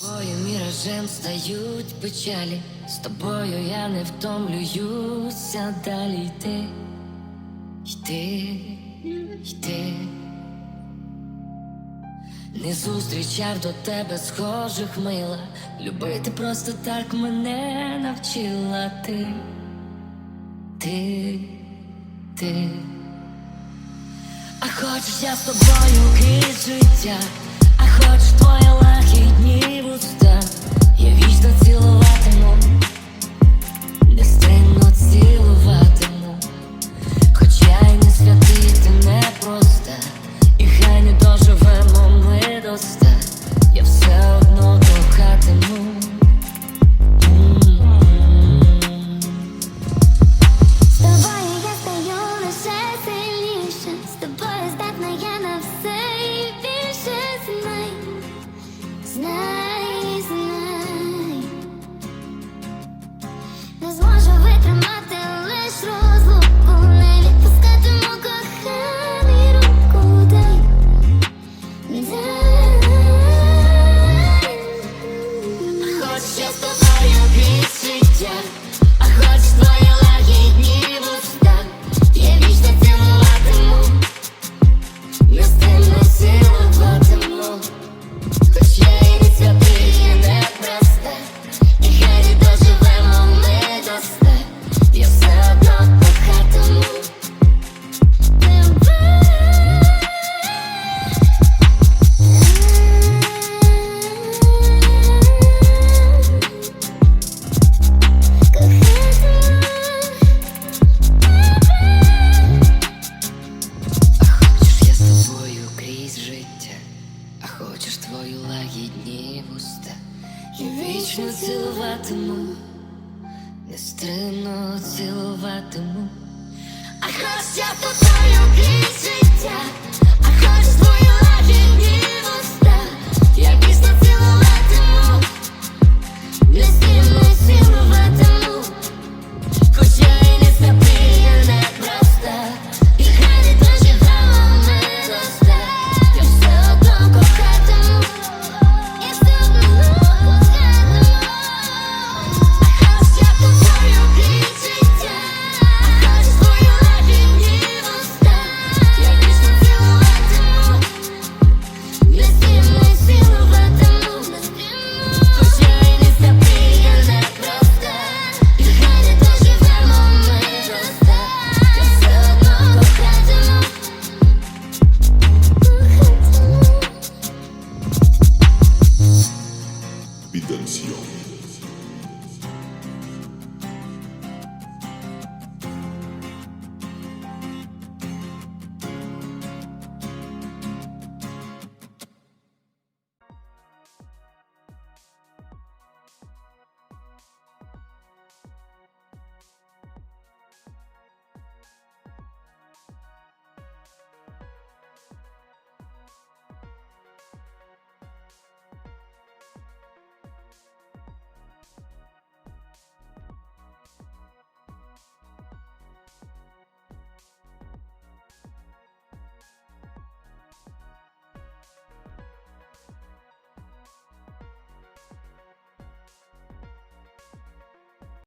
Твою міражем стають печалі, з тобою я не втомлююся далі йти, йти, йти, не зустрічав до тебе схожих мила. Любити просто так мене навчила ти, ти, ти, а хоч я з тобою крізь життя, а хоч. clutch, like мудрість життя, а хочеш твою лагідні вуста, і вічно цілуватиму, нестримно цілуватиму, а хрестя то та and